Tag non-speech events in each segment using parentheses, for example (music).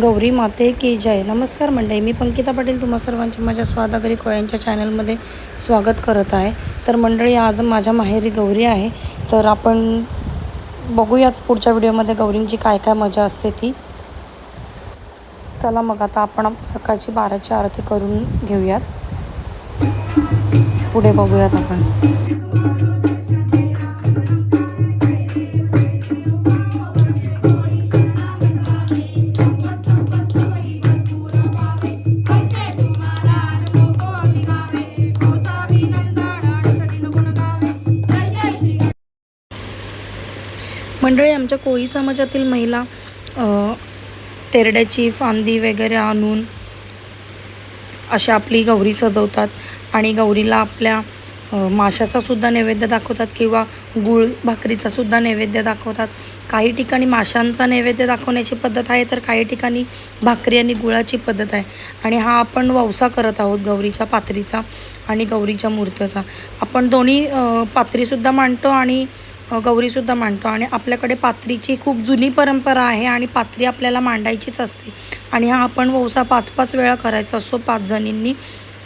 गौरी माते की जय. नमस्कार मंडळी मी पंकिता पाटील तुम्हा सर्वांच्या माझ्या स्वादागरी कोळ्यांच्या चॅनलमध्ये स्वागत करत आहे. तर मंडळी आज माझ्या माहेरी गौरी आहे. तर आपण बघूयात पुढच्या व्हिडिओमध्ये गौरींची काय काय मजा असते ती. चला मग आता आपण सकाळची बाराची आरती करून घेऊयात. पुढे बघूयात आपण. मंडळी आमच्या कोळी समाजातील महिला तेरड्याची फांदी वगैरे आणून अशा आपली गौरी सजवतात आणि गौरीला आपल्या माशाचासुद्धा नैवेद्य दाखवतात किंवा गुळ भाकरीचासुद्धा नैवेद्य दाखवतात. काही ठिकाणी माशांचा नैवेद्य दाखवण्याची पद्धत आहे तर काही ठिकाणी भाकरी आणि गुळाची पद्धत आहे. आणि हा आपण ववसा करत आहोत गौरीचा पात्रीचा आणि गौरीच्या मूर्तीचा. आपण दोन्ही पात्रीसुद्धा मांडतो आणि गौरीसुद्धा मांडतो. आणि आपल्याकडे पात्रीची खूप जुनी परंपरा आहे आणि पात्री आपल्याला मांडायचीच असते. आणि हा आपण वौसा पाच पाच वेळा करायचा असतो पाच जणींनी.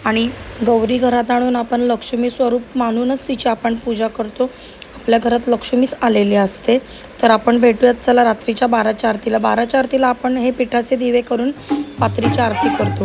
आणि गौरी घरात आणून आपण लक्ष्मी स्वरूप मानूनच तिची आपण पूजा करतो. आपल्या घरात लक्ष्मीच आलेली असते. तर आपण भेटूयात चला रात्रीच्या बाराच्या आरतीला. बाराच्या आरतीला आपण हे पिठाचे दिवे करून पात्रीची आरती करतो.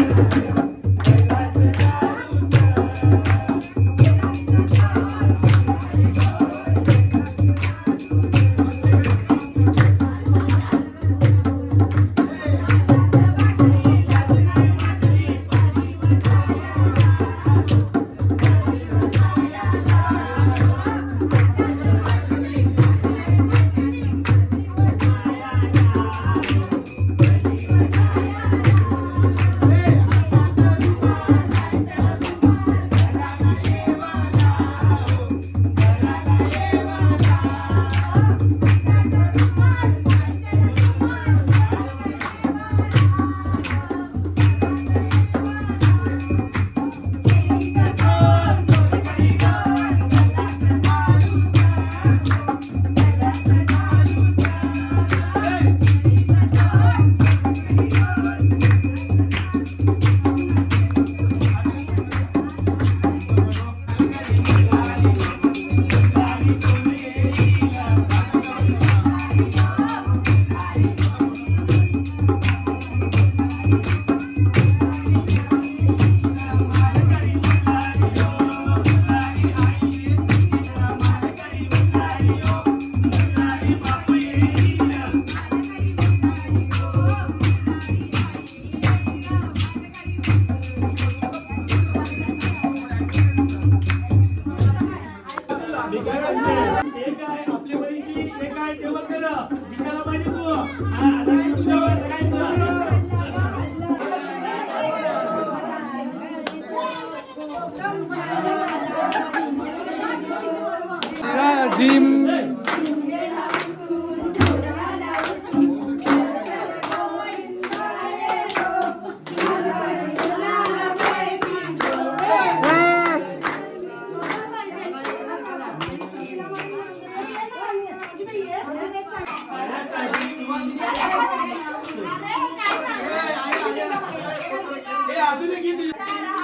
Thank (laughs) you. केलं जिंकायला पाहिजे तू हा, लक्ष तुझ्यावर सगळ्यांचं अजून एक गीत टाळ्या,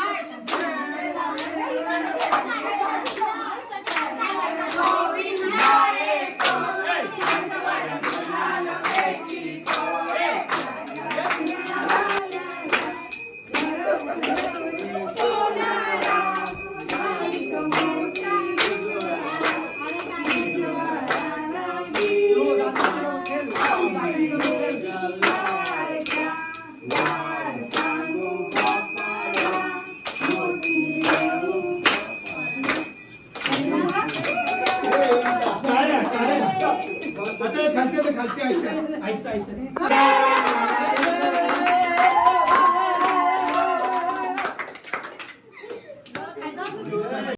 আইসা আইসা আইসা